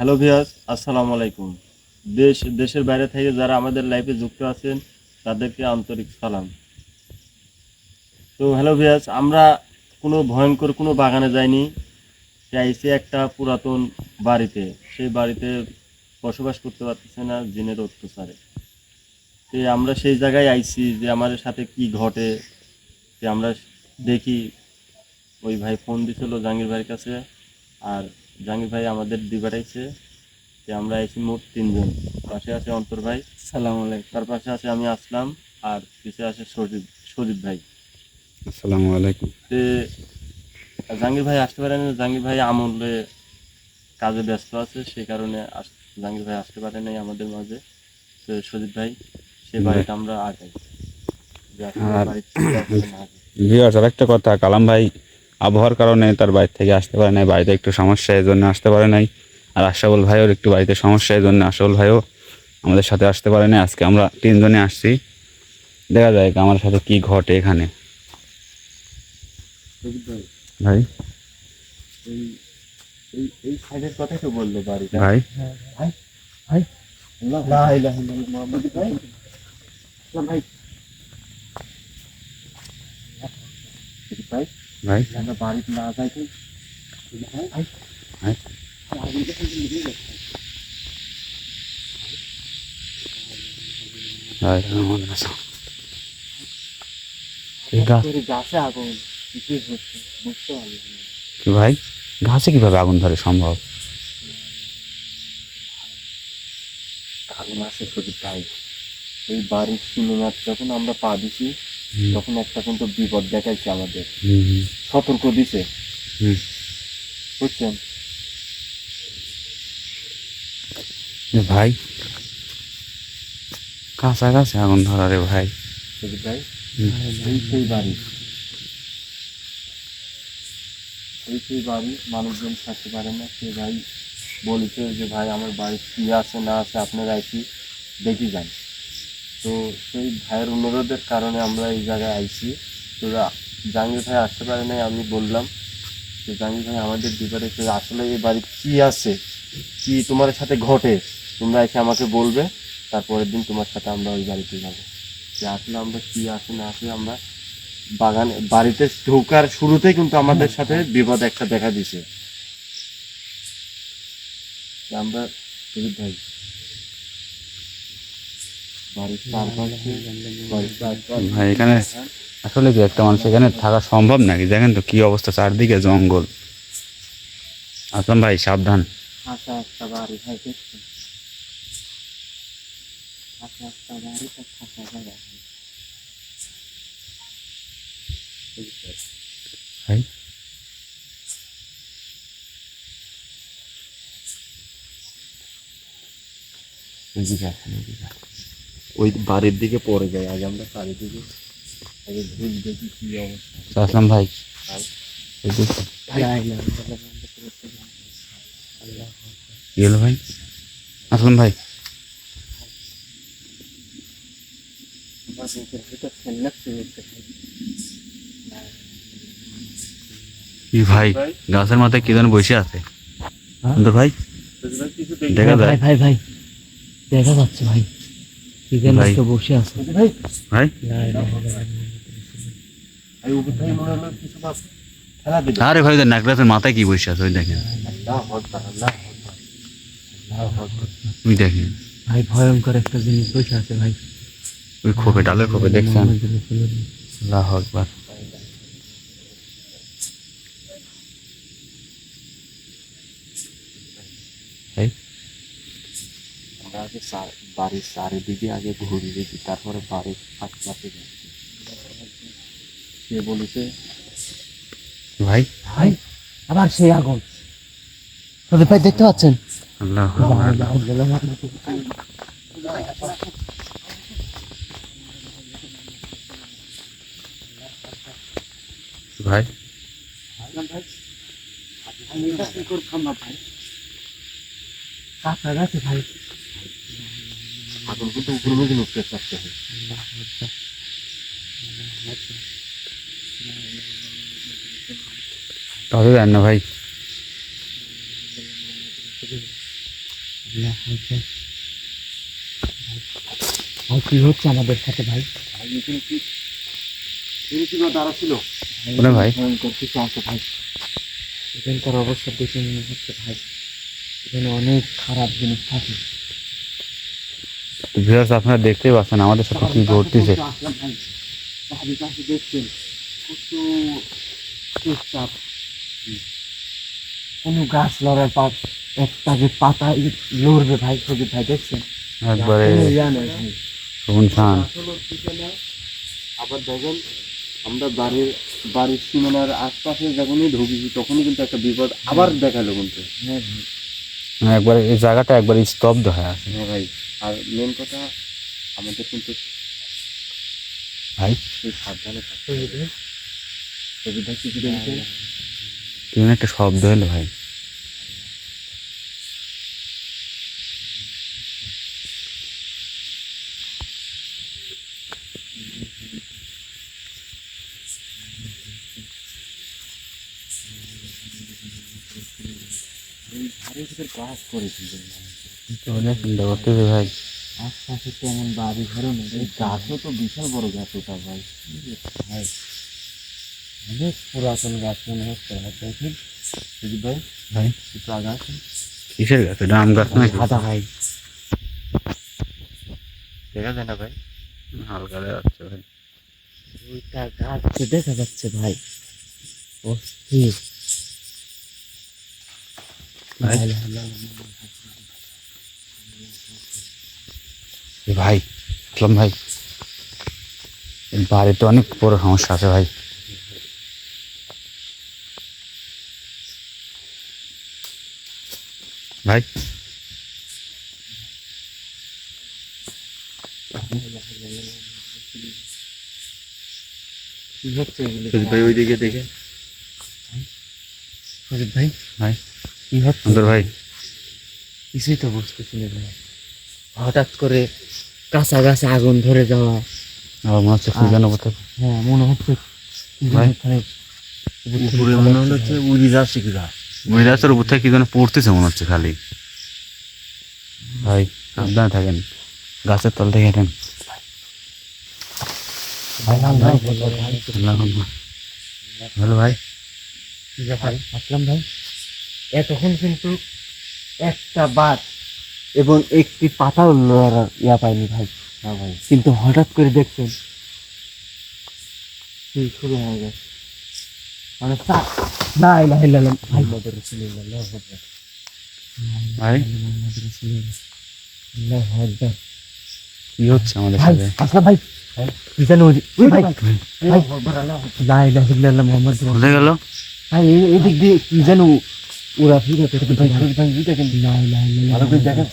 Hello ভিয়াস আসসালামু আলাইকুম। দেশ, দেশের বাইরে থেকে যারা আমাদের লাইফে যুক্ত আছেন, তাদেরকে আন্তরিক সালাম। তো হ্যালো ভিয়াস আমরা কোনো ভয়ঙ্কর কোনো বাগানে যাইনি। চাইছি একটা পুরাতন বাড়িতে। সেই বাড়িতে বসবাস করতে পারতেছে না জিনের অত্যাচারে। তো আমরা সেই জায়গায় আইছি যে আমাদের সাথে কি ঘটে। যে আমরা দেখি, ওই ভাই ফোন দিছিল জাহাঙ্গীর ভাইয়ের কাছে। আর জাহাঙ্গীর ভাই আমাদের দিবাটাইছে যে আমরা এসি মোট তিনজন। পাশে আছে অন্তর ভাই। সালাম আলাইকুম। তার পাশে আছে আমি আসলাম আর পিছে আছে সজিব সজিব ভাই। আসসালামু আলাইকুম। তে জাহাঙ্গীর ভাই আসতে পারেন জাহাঙ্গীর ভাই আমলে কাজে ব্যস্ত আছে সেই কারণে আস- জাহাঙ্গীর ভাই আসতে পারে নাই আমাদের মাঝে। তো সজিব ভাই সে। বাড়িতে আমরা আগাই। আর একটা কথা কালাম ভাই আবহাওয়ার কারণে তার বাড়ি থেকে আসতে পারে নাই বাড়িতে একটু সমস্যা এই জন্য আসতে পারে নাই। আর আশাবুল ভাইও একটু বাড়িতে সমস্যা এই জন্য আশাবুল ভাইও আমাদের সাথে আসতে পারে নাই। আজকে আমরা তিনজনে আসছি। দেখা যায় আমার সাথে কি ঘটে এখানে। ভাই। ভাই? এই সাইডের কথাই তো বলল বাড়িটা। ভাই? মুহাম্মাদুর ভাই। ভাই ভাই। ভাই বাড়িতে না যাই কি ভাই? গাছে কীভাবে আগুন ধরে? সম্ভব? আগুন আছে সজিব ভাই এই বাড়ির সিনেমার যখন আমরা পা দিছি তখন একটা কিন্তু বিপদ দেখাইছে আমাদের। সতর্ক দিছে। বুঝছেন? ভাই কাঁচা গাছে আগুন ধরা রে ভাই। ভাই সেই বাড়ি। এই সেই বাড়ি মানুষজন থাকতে পারে না। সে ভাই বলেছে যে ভাই আমার বাড়ি কি আছে না আছে আপনারা আইসি দেখি যান। তো সেই ভাইয়ের অনুরোধের কারণে আমরা এই জায়গায় আইছি। তো জাহাঙ্গীর ভাই আসতে পারে নাই, আমি বললাম যে, জাহাঙ্গীর ভাই, আমাদের বিপদে আসলে এই বাড়ি কি আছে? কি তোমার সাথে ঘটে? তোমরা এসে আমাকে বলবে, তারপরের দিন তোমার সাথে আমরা ওই বাড়িতে যাব। যে, আসলে আমরা কি আছে, না আছে, আমরা বাগানে, বাড়িতে ঢোকার শুরুতেই কিন্তু আমাদের সাথে বিপদ একটা দেখা দিছে। আমরা ভাই বাড়ির চারপাশে বাড়ির চারপাশে- ভাই, এখানে আসলে কি একটা মানুষ এখানে থাকা সম্ভব নাকি? দেখেন তো কি অবস্থা, চারদিকে জঙ্গল। আসলাম ভাই, সাবধান। ভাই। দেখছেন ফাঁকা ওই বাড়ির দিকে পড়ে যায়। আগে আমরা চারিদিকে আগে ঘুর দেখি কি অবস্থা। আসলাম ভাই। কি হলো ভাই? আসলাম ভাই। কি ভাই? গাছের মাথায় কি যেন বসে আছে? সুন্দর ভাই? দেখা। যায় ভাই ভাই ভাই। দেখা যাচ্ছে ভাই। বসে আছে। ভাই। ভাই? আরে ভাই দেখ মাথায় কি বসে আছে ওই দেখেন। ওই দেখেন। ভাই ভয়ঙ্কর একটা জিনিস বসে আছে ভাই। ওই খোপে ডালের খোপে দেখছেন? আল্লাহ আকবার। আগে বাড়ির চারিদিকে আগে ঘুরি দেখি তারপরে বাড়ির যাচ্ছি সে বলেছে? ভাই? ভাই আবার সেই আগুন। তোদের ভাই দেখতে পাচ্ছেন? আল্লাহ। ভাই? কাঁচা গাছে ভাই। আগুন কিন্তু উপর মুখে থাকতে হয় তাহলে জান না ভাই। ভাই কি হচ্ছে আমাদের সাথে ভাই? দাঁড়া ছিল? ভাই। ভয়ঙ্কর কিছু আছে ভাই। এখানকার অবস্থা দেখে মনে হচ্ছে ভাই এখানে অনেক খারাপ জিনিস থাকে ভিউয়ার্স আপনারা দেখতেই পাচ্ছেন আমাদের সাথে কি ঘটতেছে। আসলাম দেখছেন চুপচাপ কোনো গাছ লড়ার পা একটা যে পাতা লড়বে ভাই ভাই দেখছেন? একবারে। শুনছান। আবার দেখেন আমরা বাড়ির বাড়ির সীমানার আশপাশে যখনই ঢুকেছি তখনই কিন্তু একটা বিপদ আবার দেখাল কিন্তু। হ্যাঁ একবারে এই জায়গাটা একবার স্তব্ধ হয়ে আছে। হ্যাঁ ভাই। আর মেন কথা আমাদের কিন্তু ভাই? এই সাবধানে থাকতে হবে। কিছু কেমন একটা শব্দ হলো ভাই। এই ধারের ভিতর গাছ করেছিল। চিন্তা করতেছে ভাই আশপাশে তেমন বাড়ি ঘরও নেই এই গাছও তো বিশাল বড় গাছ ওটা ভাই ভাই অনেক পুরাতন গাছ মনে হচ্ছে দেখেন সুজিত ভাই ভাই আগা আসুন কিসের গাছ এটা আম গাছ নাকি সাদা ভাই দেখা যায় না ভাই হালকা দেখা যাচ্ছে ভাই ওইটা গাছ দেখা যাচ্ছে ভাই অস্থির ভাই। ভাই আসলাম ভাই। বাড়িতে অনেক বড় সমস্যা আছে ভাই। ভাই। ভাই ওইদিকে দেখে। ভাই? ভাই। কি ভাই। কিছুই তো বুঝতেছি না ভাই। হঠাৎ করে কাঁচা গাছে আগুন ধরে যাওয়া। আমার মনে হচ্ছে হ্যাঁ মনে হচ্ছে ভাই। এখানে উপরে মনে হচ্ছে উড়ি যাচ্ছে কি গাছ? ওই উপর থেকে কি যেন পড়তেছে মনে হচ্ছে খালি। ভাই সাবধানে থাকেন। গাছের তল থেকে হেঁটেন। ভাই ভাই ভালো ভাই। আসলাম ভাই। এতক্ষণ কিন্তু একটা বাদ এবং একটি পাতাও লড়ার ইয়া পাইনি ভাই। হ্যাঁ ভাই কিন্তু হঠাৎ করে দেখছেন শুরু হয়ে গেছে। মানে না ইলাহা ইল্লাল্লাহ ভাই। রাসূলুল্লাহ ভাই? আল্লাহু আকবার। কি হচ্ছে আমাদের সাথে? আসলাম ভাই কি জানো ওই ভাই ভাই লা ইলাহা ইল্লাল্লাহ মুহাম্মদ ভুলে গেল? ভাই এই- এই দিক দিয়ে কি জানো ওরা ফিরে পেতে ভাই ভাই ভাই দেখেন। ভালো করে দেখেন।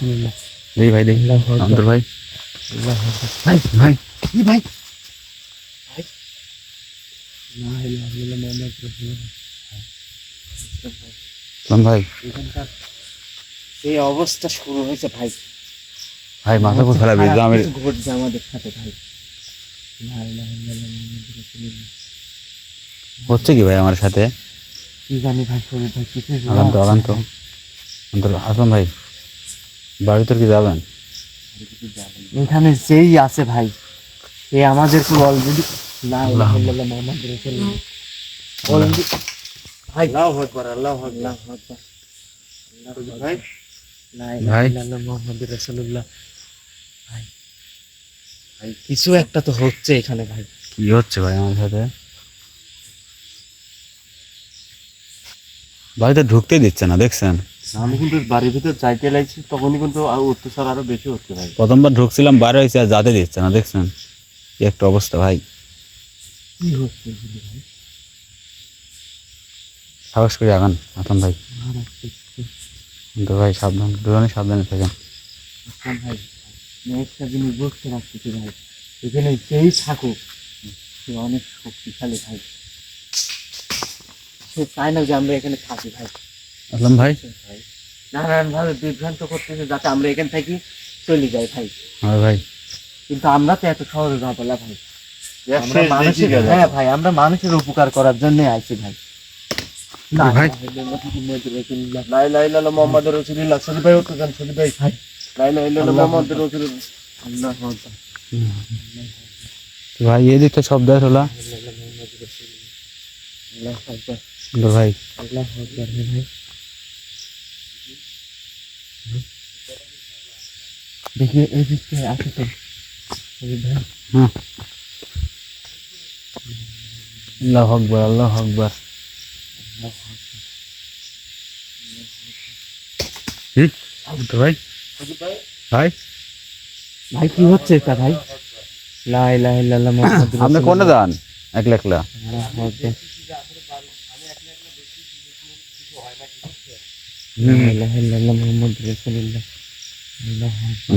দেখি ভাই দেখি। অন্তর ভাই। ভাই ভাই কি ভাই। ভাই। এই অবস্থা শুরু হয়েছে ভাই। ভাই মাথা কোথায় ফেলাবি ঘটছে আমাদের সাথে ভাই। হচ্ছে কি ভাই আমার সাথে? কি জানি ভাই শরীর ভাই কিছু আগান তো আগান তো। আসলাম ভাই বাড়িতে কি যাবেন? এখানে যেই আছে ভাই অলরেডি ইলাহা ইল্লাল্লাহ মুহাম্মাদুর অলরেডি ভাই আল্লাহু আকবার আল্লাহু আকবার। ভাই ভাই ভাই কিছু একটা তো হচ্ছে এখানে ভাই। কি হচ্ছে ভাই আমার সাথে? বাড়িতে ঢুকতে দিচ্ছে না দেখছেন? আমি কিন্তু বাড়ির ভিতর যাইতে লাগছি তখনই কিন্তু অত্যাচার আরও বেশি হচ্ছে ভাই। প্রথমবার ঢুকছিলাম বাইরে হয়েছে আর যাতে দিচ্ছে না দেখছেন? একটা অবস্থা ভাই। কি হচ্ছে ভাই? সাহস করে আগান আসলাম ভাই। মারাত্মক তো ভাই সাবধান দুজনে সাবধানে থাকেন। ভাই একটা জিনিস বুঝতে পারতেছি ভাই? এখানে যেই থাকুক সে অনেক শক্তিশালী ভাই। সে চায় না যে আমরা এখানে থাকি ভাই আসলাম ভাই বিভ্রান্ত করতেছে যাতে আমরা এখান থেকে চলে যাই ভাই হ্যাঁ ভাই কিন্তু আমরা তো এত সহজে যাব না ভাই আমরা মানুষের হ্যাঁ ভাই আমরা মানুষের উপকার করার জন্য আইছি ভাই ভাই লা ইলাহা ইল্লাল্লাহ মুহাম্মাদুর রাসূলুল্লাহ সজীব ভাই উঠতে যান সজীব ভাই লা ইলাহা ইল্লাল্লাহ মুহাম্মাদুর রাসূলুল্লাহ আল্লাহু ভাই এদিক শব্দ হলো ভাই। দেখি এই দিক থেকে আসে তো। ভাই। আল্লাহ আকবার আল্লাহ আকবার। ভাই। ভাই। ভাই কি হচ্ছে এটা ভাই? লা ইলাহা ইল্লাল্লাহ মুহাম্মাদুর আপনি কোনে যান? একলা একলা আল্লাহু আকবার হুম। লা ইলাহা ইল্লাল্লাহ মুহাম্মাদুর রাসূলুল্লাহ আল্লাহু আকবার সুন্দর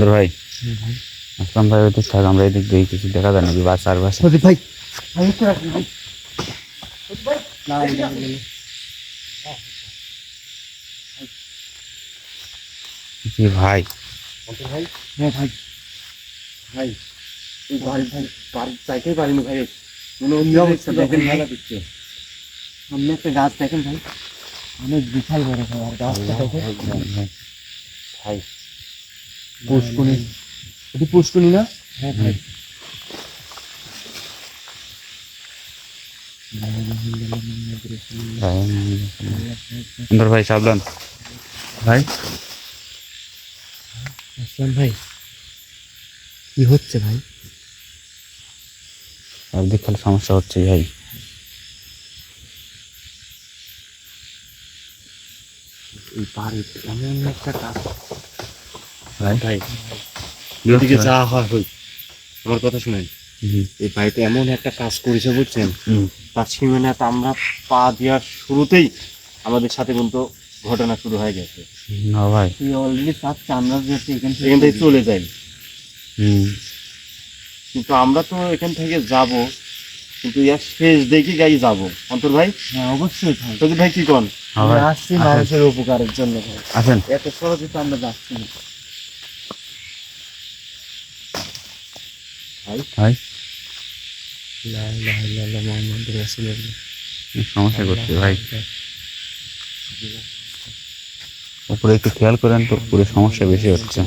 ভাই ভাই আসলাম ভাই ওদিক থাক আমরা এদিক দিয়ে কিছু দেখা যায় নাকি বাস আর বাসে সজীব ভাই ভাই একটু রাখুন ভাই সজীব ভাই লা ইলাহা ইল্লাল্লাহ কি ভাই ভাই হ্যাঁ ভাই ভাই এই বাড়ি ভাই বাড়ি চাইতেই পারিনি ভাই মনে হচ্ছে অবস্থা দেখেন ভাই। দিচ্ছে সামনে একটা গাছ দেখেন ভাই অনেক বিশাল বড় ভাই আর গাছটা দেখেন ভাই। পুষ্কুনি। এটি পুষ্কুনি না? হ্যাঁ ভাই। সুন্দর ভাই সাবধান। ভাই। আসলাম ভাই। কি হচ্ছে ভাই? একদিক খালি সমস্যা হচ্ছে ভাই। এই বাড়িতে এমন একটা গাছ ভাই? ভাই এদিকে যা হয় হই। আমার কথা শুনেন। এই বাড়িতে এমন একটা কাজ করেছে বুঝছেন? তার সীমানাতে আমরা পা দেওয়ার শুরুতেই আমাদের সাথে কিন্তু ঘটনা শুরু হয়ে গেছে। না ভাই। তুই অলরেডি চাচ্ছে আমরা যেহেতু এখান এখান থেকে চলে যাই হুম। কিন্তু আমরা তো এখান থেকে যাব কিন্তু ইয়ার শেষ দেখি গাই যাব। অন্তর ভাই? হ্যাঁ অবশ্যই ভাই। ভাই কি কন? আসছি মানুষের উপকারের জন্য আসেন। এত সহজে তো আমরা যাচ্ছি না। সমস্যা করছে ভাই? উপরে একটু খেয়াল করেন তো উপরে সমস্যা বেশি হচ্ছে।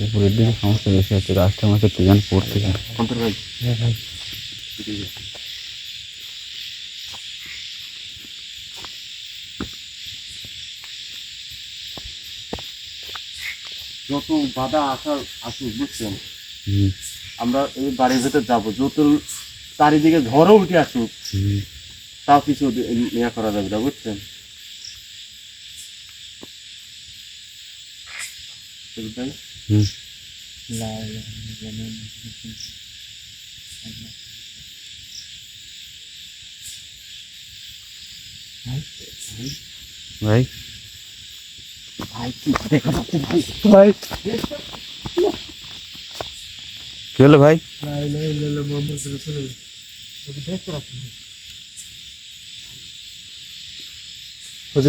উপরের দিকে সমস্যা বেশি হচ্ছে রাস্তার মাঝে পড়তেছে অন্তর ভাই? হ্যাঁ ভাই। যত বাধা আসার আসুক বুঝছেন? আমরা এই বাড়ির ভেতর যাব যত চারিদিকে ঝড়ও উঠে আসুক তাও কিছু নেওয়া করা যাবে না বুঝছেন? ভাই হুম। লা ইলাহা ইল্লাল্লাহ মুহাম্মাদুর রাসূলুল্লাহ ভাই। কি ভাই ভাই? কি হলো ভাই।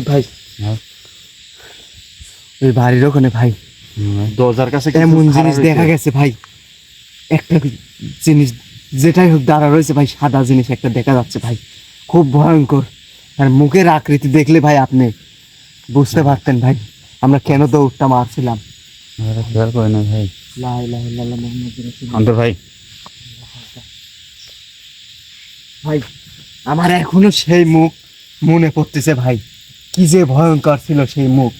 ভাই হ্যাঁ। ওই বাড়ির ওখানে ভাই। ভাই। দরজার কাছে এমন জিনিস দেখা গেছে ভাই। একটা জিনিস যেটাই হোক দাঁড়া রয়েছে ভাই সাদা জিনিস একটা দেখা যাচ্ছে ভাই। খুব ভয়ঙ্কর। আর মুখের আকৃতি দেখলে ভাই আপনি বুঝতে পারতেন ভাই। আমরা কেন দৌড়টা মারছিলাম ভাই, খেয়াল করে না ভাই। অন্তর ভাই ভাই আমার এখনও সেই মুখ মনে পড়তেছে ভাই কি যে ভয়ঙ্কর ছিল সেই মুখ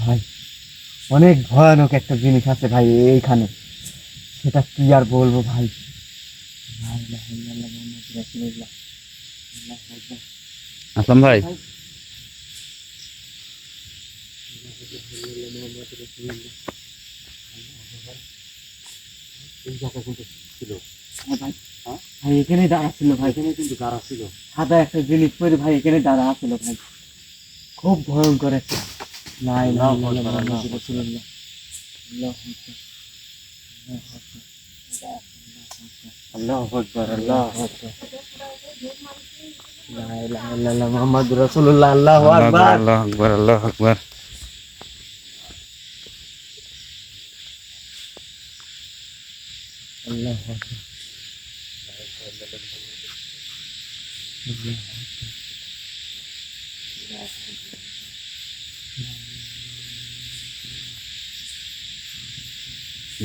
ভাই অনেক ভয়ানক একটা জিনিস আছে ভাই এইখানে সেটা কি আর বলব ভাই। আসলাম ভাই এই জায়গা কিন্তু ছিল ভাই এখানে দাঁড়া ছিল ভাই এখানে কিন্তু দাঁড়া ছিল সাদা একটা জিনিস পরে ভাই এখানে দাঁড়া ছিল ভাই খুব ভয়ঙ্কর আল্লাহু মুহাম্মাদুর আল্লাহু। আল্লাহু আকবার। আল্লাহু আকবার। আল্লাহ আল্লাহ ইলাহা ইল্লাল্লাহ মুহাম্মাদুর রাসূলুল্লাহ। আল্লাহু। আল্লাহ আল্লাহ আকবার আল্লাহু।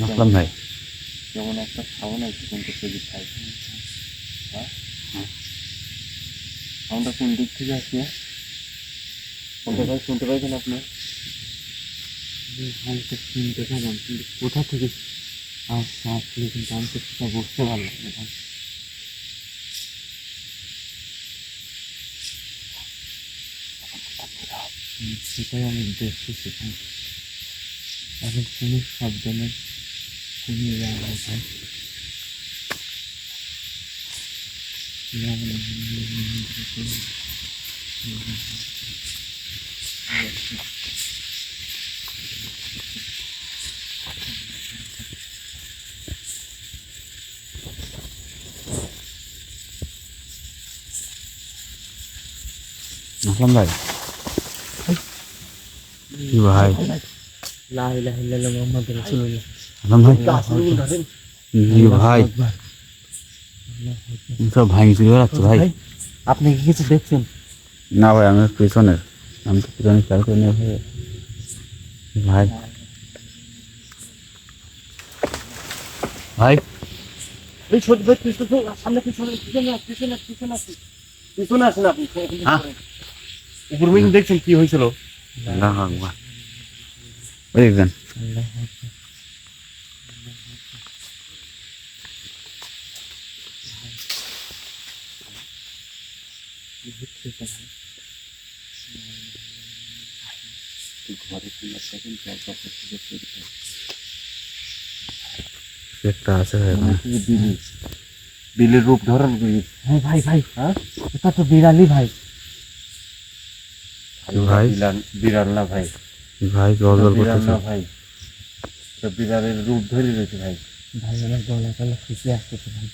আসলাম ভাই। যেমন একটা সাউন্ড আছে কিন্তু সেদিক খাই হ্যাঁ? সাউন্ডটা কোন দিক থেকে আসছে? শুনতে পাই শুনতে পাইছেন আপনি আমি শুনতে পেলাম কিন্তু কোথা থেকে? আচ্ছা আসলে কিন্তু আমি সেটা বুঝতে পারলাম না সেটাই আমি দেখতেছি ভাই এখন কোনো শব্দ নেই নেই ভাই আসলাম ভাই। কি ভাই? জি ভাই। সব ভাঙি চুরি বেড়াচ্ছে ভাই। আপনি কি কিছু দেখছেন? না ভাই আমি পেছনের। আমি তো পেছনে খেয়াল করি ভাই। ভাই। ভাই। ছোট ভাই পিছনে সামনে পিছনে পিছনে পিছনে পিছনে পিছনে আসেন আপনি। হ্যাঁ। উপর মিন দেখছেন কি হয়েছিল? আল্লাহ আকবার ওই দেখবেন। একটা আছে ভাই ওখানে। বিলি বিলির রূপ ধরেন। বিলি হ্যাঁ ভাই ভাই। হ্যাঁ? এটা তো বিড়ালি ভাই। ভাই? বিড়াল না ভাই। ভাই জল বিড়াল না ভাই। এটা বিড়ালের রূপ ধরে রয়েছে ভাই। ভাই আমার গলা গলা খুশি আসতেছে ভাই।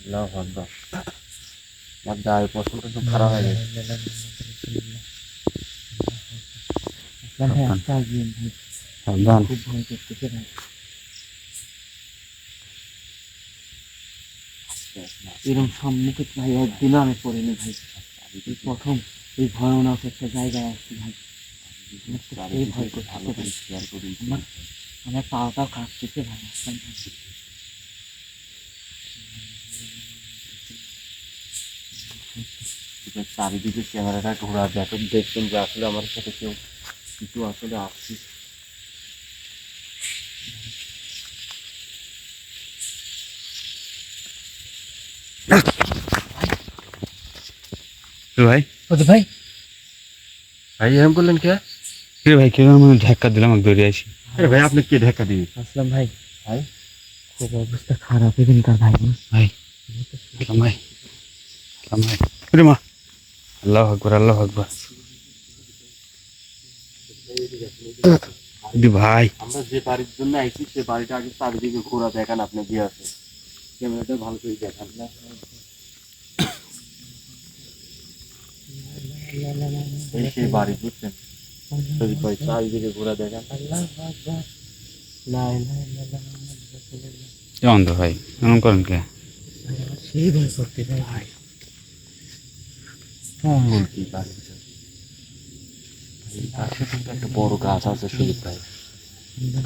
আল্লাহ আকবার। আমার দায় পছন্দ খুব খারাপ হয়ে গেছে। সাবধান। খুব ভয় করতেছে ভাই। এরকম সম্মুখে ভাই একদিনও আমি পড়িনি ভাই। প্রথম। এই ভয়ানক একটা জায়গায় আসছি ভাই। ভয় করে ভালো ভয় শেয়ার ভাই আমার আমার পাওয়াটাও কাঁপতেছে ভাই আসলাম ভাই চারিদিকে ক্যামেরাটা ঘোরা যায় দেখছেন যে আসলে আমার সাথে কেউ কিছু আসলে আসছে। ভাই। ভাই? ভাই এরকম করলেন কে? এ ভাই কেউ মানে ধাক্কা দিলাম এক দৌড়ে আসি। আরে ভাই আপনি কে ধাক্কা দিবি আসলাম ভাই। ভাই। খুব অবস্থা খারাপ এখানকার ভাই? ভাই আসলাম ভাই আসলাম ভাই। রে মা। আল্লাহ আকবর আল্লাহ আকবর। দি ভাই। আমরা যে বাড়ির জন্য আইছি সে বাড়িটা আগে চারিদিকে ঘোরা দেখান আপনি দিয়ে আছে ক্যামেরাটা ভালো করে দেখান। এই সেই বাড়ি বুঝছেন যদি কই চারিদিকে ঘোরা দেখান আল্লাহ আকবার লা ইলাহা ইল্লাল্লাহ মুহাম্মাদুর রাসূলুল্লাহ এ অন্ধ ভাই এমন করেন কে? সেই ভয় করতে ভাই ভাই কি বাড়ি পাশে কিন্তু একটা বড় গাছ আছে সুদীপ ভাই।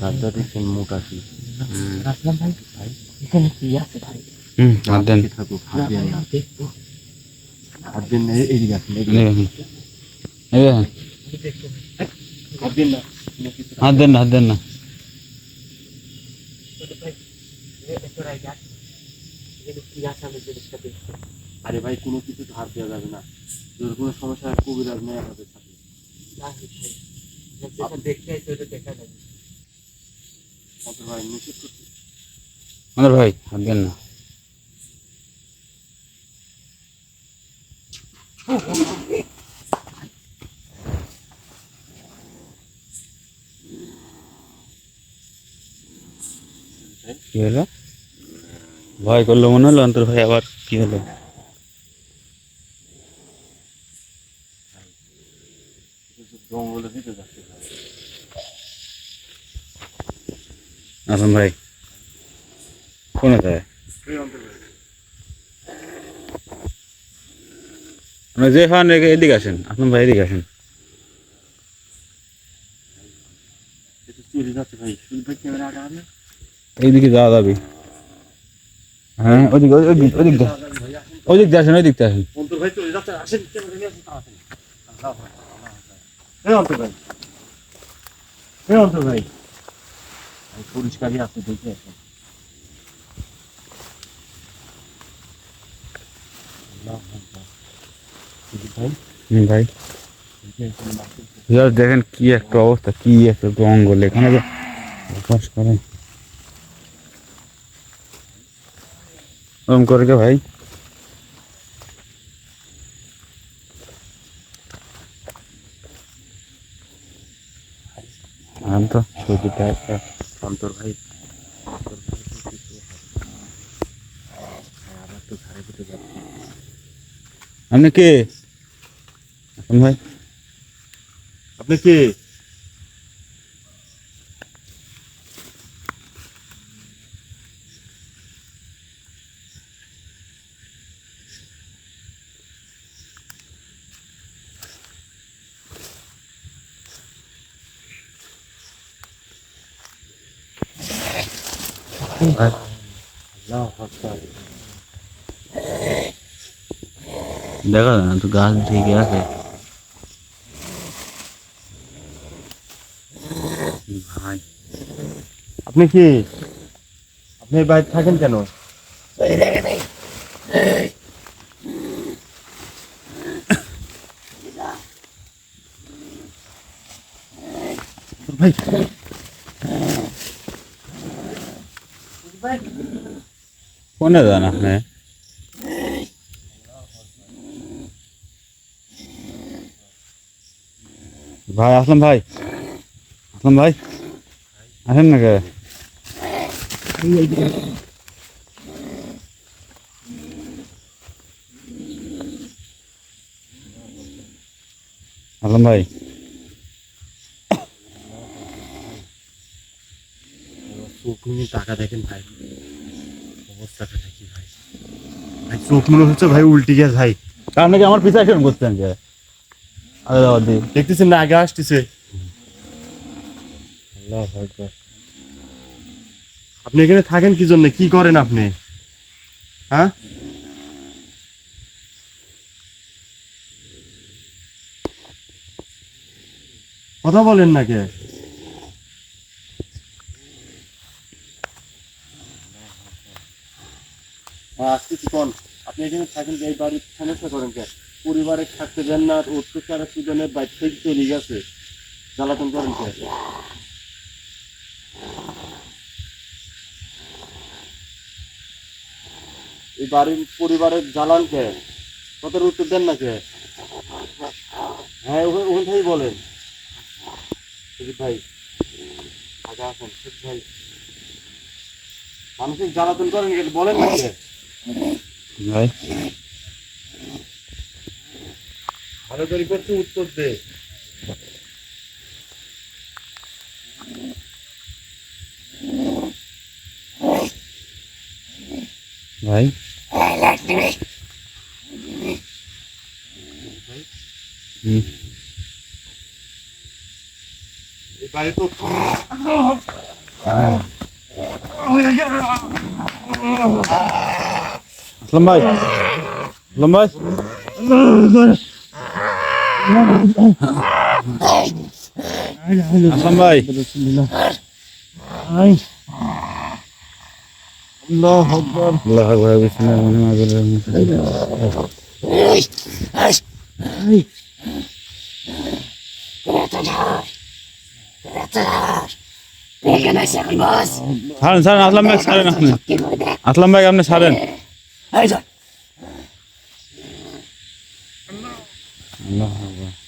গাছটা দেখছেন মোটা কি? আসলাম ভাই। ভাই এখানে কি আছে ভাই? হুম থাকুক না, এদিকে আসেন না না না আরে ভাই কোনো কিছু ধার দেওয়া যাবে না যদি কোনো সমস্যা হয় কবিরাজ নেই আমাদের সাথে দেখা যাবে ভাই নিষেধ করছি ভাই হাত দেন না কি হলো? ভয় করল মনে হলো? অন্তর ভাই আবার কি হলো? আসুন ভাই। কোন যায় মানে যে হন এদিকে আসেন আসলাম ভাই এদিকে আসেন এটা চুরি যাচ্ছে ভাই শুধু ভাই ক্যামেরা আটা হবে এইদিকে যাওয়া যাবে হ্যাঁ ওদিকে ওদিক ওদিক দিয়ে ওদিক দিয়ে আসেন ওদিক দিয়ে আসেন অন্তর ভাই চলে যাচ্ছে আসেন ক্যামেরা নিয়ে আসেন তাড়াতাড়ি আল্লাহু আকবার, আল্লাহু আকবার। এই অন্তর ভাই এই অন্তর ভাই ভাই, পরিষ্কারই আছে দেখে আসেন আল্লাহু আকবার। সুজিত ভাই হুম, ভাই দেখে আসেন, মাসুদ ভাই। ভিউয়ার্স দেখেন কি একটা অবস্থা কি একটা জঙ্গল এখানে যে বসবাস করে ওরম করে কে ভাই আম তো ছবিটা একটা অন্তর ভাই অন্তর ভাই তো কিছু হবে না। ভাই, আবার তো ধারে পিঠে যাচ্ছে আপনি কে আসুন ভাই আপনি কে আল্লাহু আকবার। দেখা যায় না তো গাছ ঠিকই আছে ভাই আপনি কি আপনি বাইরে থাকেন কেন? ভাই। কোনে যান আপনি? ভাই আসলাম ভাই। আসলাম ভাই। আসেন না কে আসলাম ভাই। চোখ নিয়ে টাকা দেখেন ভাই। অবস্থাটা দেখি ভাই। ভাই চোখ মনে হচ্ছে ভাই উল্টি গেছে ভাই। কারণ নাকি আমার পিছনে কেন করছেন কে আরে দাও দি দেখতেছেন না আগে আসতেছে। আল্লাহ আকবার। আপনি এখানে থাকেন কি জন্য? কি করেন আপনি? হ্যাঁ? কথা বলেন না কে? পরিবারে থাকতে দেন না অত্যাচার সুজনের বাইর থেকে চলে গেছে। জ্বালাতন করেন এই বাড়ির পরিবারের জ্বালান কে কত উত্তর দেন না কে? হ্যাঁ ওখান থেকেই বলেন। ভাই। আগে আসেন ভাই। মানুষের জ্বালাতন করেন বলেন না কে? ভাই। ভালো করে করছে উত্তর দে। ভাই। বাড়ি তো আসলাম ভাই আসলাম ভাই আসলাম ভাই আল্লাহ আকবার। আল্লাহ আকবার ছাড়েন ছাড়েন আসলাম ভাই ছাড়েন আপনি। আসলাম ভাই আপনি ছাড়েন। আল্লাহ আকবার।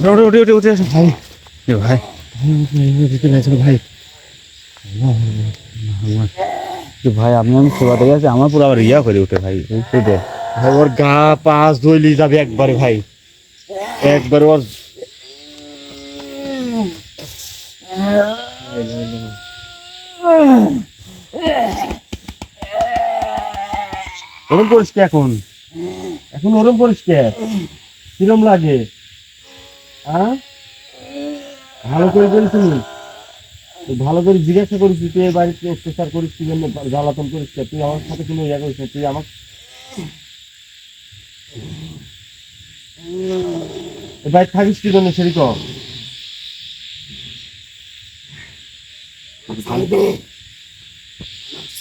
উঠে উঠে উঠে উঠে আসেন ভাই এ ভাই ভাই কি ভাই আপনি আমি সেবাতে গেছে আমার পুরো আবার ইয়া করে উঠে ভাই এই তো দে। ভাই ওর গা পাঁচ দইলি যাবে একবারে ভাই একবারে ওর ওরম করিস কি এখন? এখন ওরম করিস কে? কিরম লাগে? হ্যাঁ? ভালো করে করিস তুমি ভালো করে জিজ্ঞাসা করিস তুই এই বাড়িতে অত্যাচার করিস কি জন্য জ্বালাতন করিস কে? তুই আমার সাথে কোনো ইয়া করিস তুই আমার এ বাড়ি থাকিস কি জন্য সেরি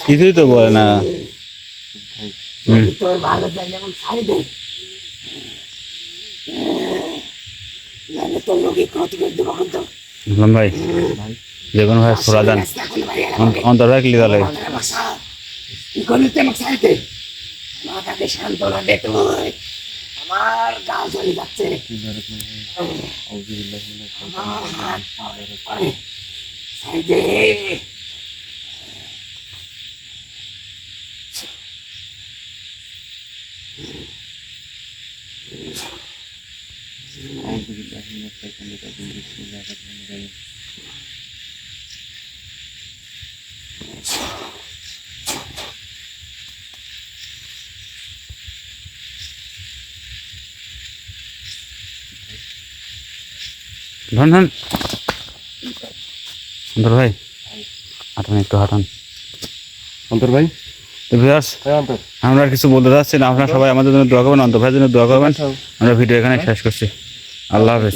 কিছুই তো বলে না। তোর ভালো চাই যেমন ছাড়ি দে তোর লোকে ক্ষতি করে দেবো বললাম ভাই যে কোনো ভাই ছোড়া দেন। অন্তর রাখলি তাহলে। কি করলি তুই আমাকে ছাড়ি দে মাথাকে দে তুই। আমার গা জ্বলে যাচ্ছে। আমার হাত পা- ছাড়ি দে অন্তর ভাই। হাঁটান একটু হাঁটান। অন্তর ভাই। তো ভিউয়ার্স আমরা আর কিছু বলতে চাচ্ছি না। আপনারা সবাই আমাদের জন্য দোয়া করবেন অন্তর ভাইয়ের জন্য দোয়া করবেন। আমরা ভিডিও এখানে শেষ করছি। আল্লাহ হাফেজ।